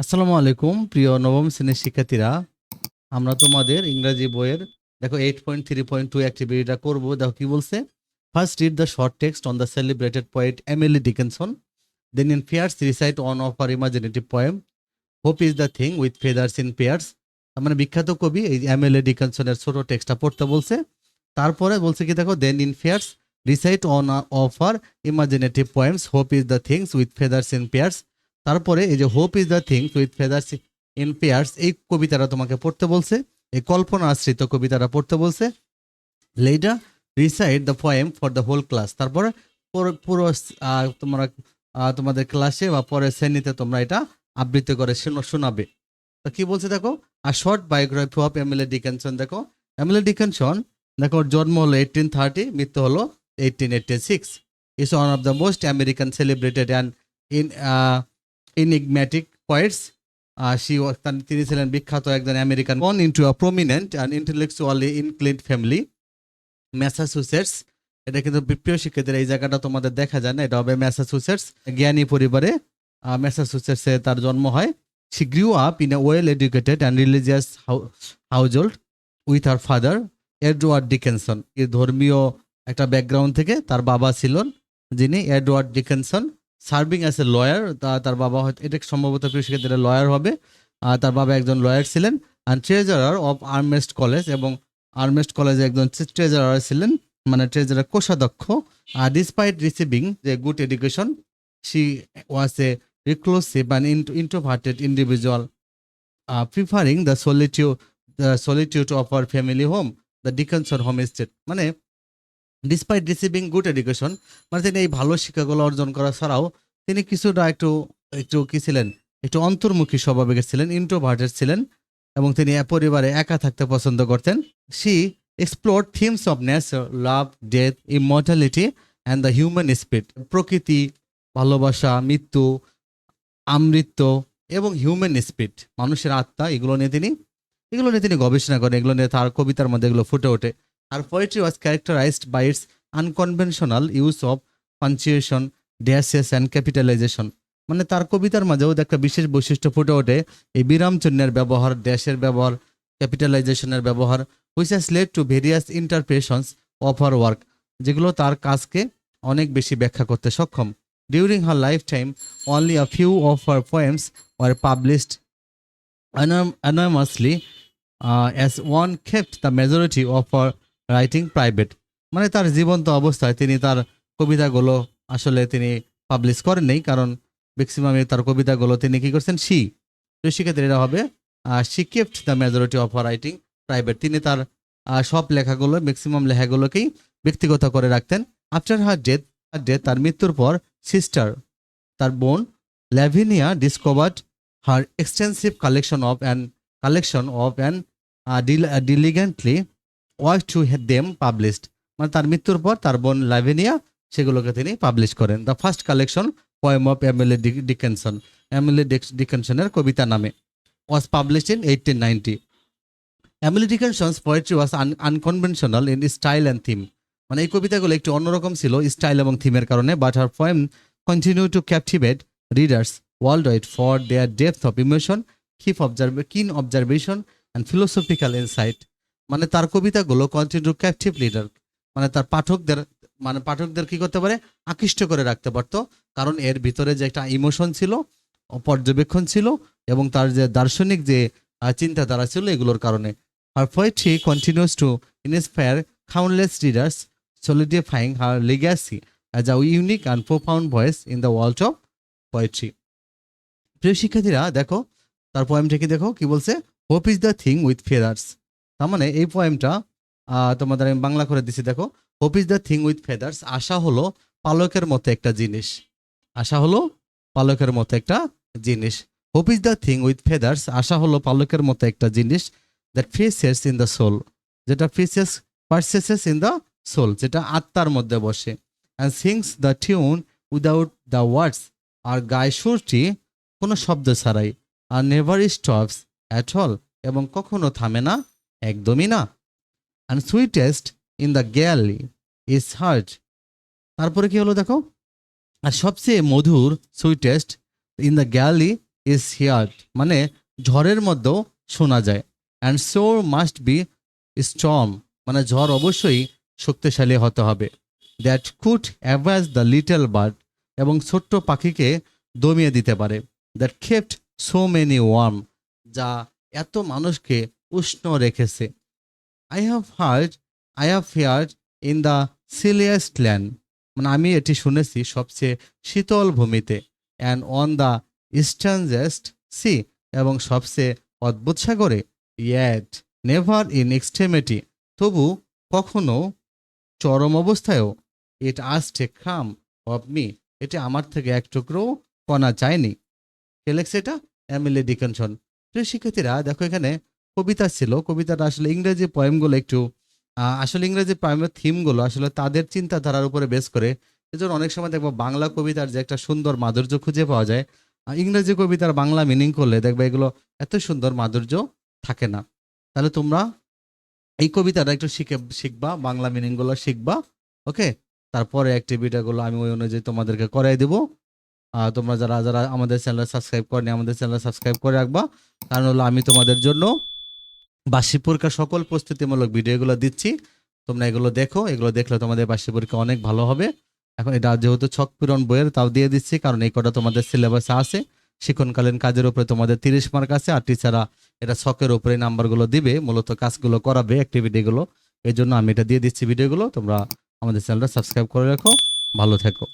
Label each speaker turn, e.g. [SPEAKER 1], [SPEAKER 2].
[SPEAKER 1] আসসালামু আলাইকুম, প্রিয় নবম শ্রেণির শিক্ষার্থীরা। আমরা তোমাদের ইংরাজি বইয়ের, দেখো eight point three point two অ্যাক্টিভিটিটা করব। দেখো কি বলছে? First read the short text on the celebrated poet Emily Dickinson then in pairs recite one of her imaginative poem hope is the thing with feathers in pairs তার মানে বিখ্যাত কবি এই M MLA ডিকেনসনের ছোট টেক্সটটা পড়তে বলছে। তারপরে বলছে কি দেখো then in pairs recite one of her imaginative poems hope is the things with feathers in pairs তারপরে এই যে hope is the things with feathers in pairs এই কবিতাটা তোমাকে পড়তে বলছে, এই কল্পনা আশ্রিত কবিতাটা পড়তে বলছে। Later recite the poem for the whole class তারপরে পুরো- তোমরা তোমাদের ক্লাসে বা পরের শ্রেণীতে তোমরা এটা আবৃত্তি করে শোনো- শোনাবে। তো কি বলছে দেখো? আর short biography of Emily Dickinson দেখো। এমএলএ ডিকেনসন দেখো, ওর জন্ম হলো এইটিন থার্টি মৃত্যু হলো eighteen eighty six is one of the most American celebrated and in enigmatic poets. Uh, তিনি ছিলেন বিখ্যাত একজন American born into a prominent and intellectually inclined family Massachusetts এটা কিন্তু প্রিয় শিক্ষার্থীরা এই জায়গাটা তোমাদের দেখা যায় না এটা হবে ম্যাসাচুসেটস জ্ঞানী পরিবারে। ম্যাসাচুসেটসে তার জন্ম হয়। She grew up in a well educated and religious household with her father Edward Dickinson এই ধর্মীয় একটা ব্যাকগ্রাউন্ড থেকে তার বাবা ছিলেন যিনি Edward Dickinson serving as a lawyer তার বাবা হয়তো, এটা সম্ভবত শিক্ষার্থীরা লয়ার হবে। আর তার বাবা একজন লয়ার ছিলেন and treasurer of Amherst college এবং আর্মেস্ট কলেজে একজন ট্রেজারার ছিলেন মানে ট্রেজারার কোষাধ্যক্ষ। আর ডিসপাইট রিসিভিং যে good education she was a reclusive and introverted individual preferring the solitude the solitude of our family home the Dickinson home state মানে despite receiving good education মানে তিনি এই ভালো শিক্ষাগুলো অর্জন করা ছাড়াও তিনি কিছুটা একটু একটু কি ছিলেন? একটু অন্তর্মুখী স্বভাবের ছিলেন ইন্ট্রোভার্টেড ছিলেন এবং তিনি পরিবারে একা থাকতে পছন্দ করতেন। She explore themes of nature love death immortality and the human spirit প্রকৃতি, ভালোবাসা, মৃত্যু, আমৃত্য এবং হিউম্যান স্পিরিট মানুষের আত্মা, এগুলো নিয়ে তিনি, এগুলো নিয়ে তিনি গবেষণা করেন, এগুলো নিয়ে তার কবিতার মধ্যে এগুলো ফুটে ওঠে। Her poetry was characterised by its unconventional use of punctuation dashes and capitalisation মানে তার কবিতার মাঝেও একটা বিশেষ বৈশিষ্ট্য ফুটে ওঠে। এই বিরাম চিহ্নের ব্যবহার ড্যাশের ব্যবহার ক্যাপিটালাইজেশনের ব্যবহার which has led to various interpretations of her work যেগুলো তার কাজকে অনেক বেশি ব্যাখ্যা করতে সক্ষম। During her lifetime only a few of her poems were published anonymously uh, as one kept the majority of her writing private মানে তার জীবন্ত অবস্থায় তিনি তার কবিতাগুলো আসলে তিনি পাবলিশ করেন নেই, কারণ ম্যাক্সিমামে তার কবিতাগুলো তিনি কি করছেন? সি। তো সেক্ষেত্রে এটা হবে she kept the majority of writing private তিনি তার সব লেখাগুলো ম্যাক্সিমাম লেখাগুলোকেই ব্যক্তিগত করে রাখতেন। আফটার হার ডেথ ডেথ তার মৃত্যুর পর সিস্টার তার বোন Lavinia discovered her extensive collection of an collection of an diligently was to head them published. মানে তার মৃত্যুর পর তার বোন লাভিনিয়া, সেগুলোকে তিনি পাবলিশ করেন। The first collection poem of Emily Dickinson Emily ডিকেনসনের কবিতা নামে। Was published in eighteen ninety Emily Dickinson's poetry was unconventional in style and theme মানে এই কবিতাগুলো একটু অন্যরকম ছিল স্টাইল এবং থিমের কারণে but her poem continue to captivate readers worldwide for their depth of emotion keep observe keen observation and philosophical insight মানে তার কবিতাগুলো কন্টিনিউ ক্যাপটিভ লিডার মানে তার পাঠকদের মানে পাঠকদের কি করতে পারে? আকৃষ্ট করে রাখতে পারতো। কারণ এর ভিতরে যে একটা ইমোশন ছিল, পর্যবেক্ষণ ছিল, এবং তার যে দার্শনিক যে চিন্তাধারা ছিল এগুলোর কারণে। Her poetry continues to inspire countless readers solidifying her legacy as a unique and profound voice in the world of poetry. প্রিয় শিক্ষার্থীরা, দেখো, তার পোয়েমটা কি দেখো? কি বলছে? Hope is the thing with feathers তার মানে এই পোয়েমটা তোমাদের আমি বাংলা করে দিছি, দেখো hope is the thing with feathers আশা হলো পালকের মতো একটা জিনিস। আশা হলো পালকের মতো একটা জিনিস। Hope is the thing with feathers আশা হলো পালকের মতো একটা জিনিস that faces in the soul যেটা faces perches in the soul যেটা আত্মার মধ্যে বসে। And sings the tune without the words আর গায়ে সুরটি কোনো শব্দ ছাড়াই, আর নেভার স্টপস অ্যাট অল এবং কখনো থামে না একদমই না। And sweetest in the gale is heard তারপরে কি হলো দেখো? আর সবচেয়ে মধুর sweetest in the gale is heard মানে ঝড়ের মধ্যেও শোনা যায়। And sore must be strong মানে ঝড় অবশ্যই শক্তিশালী হতে হবে। That could abash the little bird এবং ছোট্ট পাখিকে দমিয়ে দিতে পারে। That kept so many warm যা এত মানুষকে উষ্ণ রেখেছে। I have heard I have heard in the chilliest land মানে আমি এটি শুনেছি সবচেয়ে শীতল ভূমিতে and on the strangest sea এবং সবচেয়ে অদ্ভুত সাগরে। ইয়েট নেভার ইন এক্সট্রেমিটি তবু কখনো চরম অবস্থায়ও ইট এ ক্রাম অফ মি এটি আমার থেকে এক টুকরো কণা চায়নি। কে লেখছে এটা এমিলি ডিকনসন প্রিয় শিক্ষার্থীরা, দেখো এখানে কবিতা ছিল, কবিতাটা আসলে ইংরেজি পয়েমগুলো একটু আসলে ইংরেজি পয়েমের থিমগুলো আসলে তাদের চিন্তাধারার উপরে বেস করে। এজন্য অনেক সময় দেখব বাংলা কবিতার যে একটা সুন্দর মাধুর্য খুঁজে পাওয়া যায় ইংরেজি কবিতার বাংলা মিনিং করলে দেখবে এগুলো এত সুন্দর মাধুর্য থাকে না। তাহলে তোমরা এই কবিতাটা একটু শিখে, শিখবা, বাংলা মিনিংগুলো শিখবা, ওকে? তারপরে অ্যাক্টিভিটিগুলো আমি ওই অনুযায়ী তোমাদেরকে করাই দেবো। তোমরা যারা যারা আমাদের চ্যানেল সাবস্ক্রাইব করেনি, আমাদের চ্যানেল সাবস্ক্রাইব করে রাখবা। কারণ হলো আমি তোমাদের জন্য বার্ষিক পরীক্ষার সকল প্রস্তুতিমূলক ভিডিওগুলো দিচ্ছি। তোমরা এগুলো দেখো, এগুলো দেখলে তোমাদের বার্ষিক পরীক্ষা অনেক ভালো হবে। এখন এটা যেহেতু ছক পূরণ বইয়ের, তাও দিয়ে দিচ্ছি, কারণ এই কটা তোমাদের সিলেবাসে আছে। শিক্ষণকালীন কাজের উপরে তোমাদের তিরিশ মার্ক আছে, আর টিচাররা এটা ছকের উপরে নাম্বারগুলো দিবে, মূলত কাজগুলো করাবে অ্যাক্টিভিটিগুলো এই জন্য আমি এটা দিয়ে দিচ্ছি ভিডিওগুলো। তোমরা আমাদের চ্যানেলটা সাবস্ক্রাইব করে রাখো। ভালো থেকো।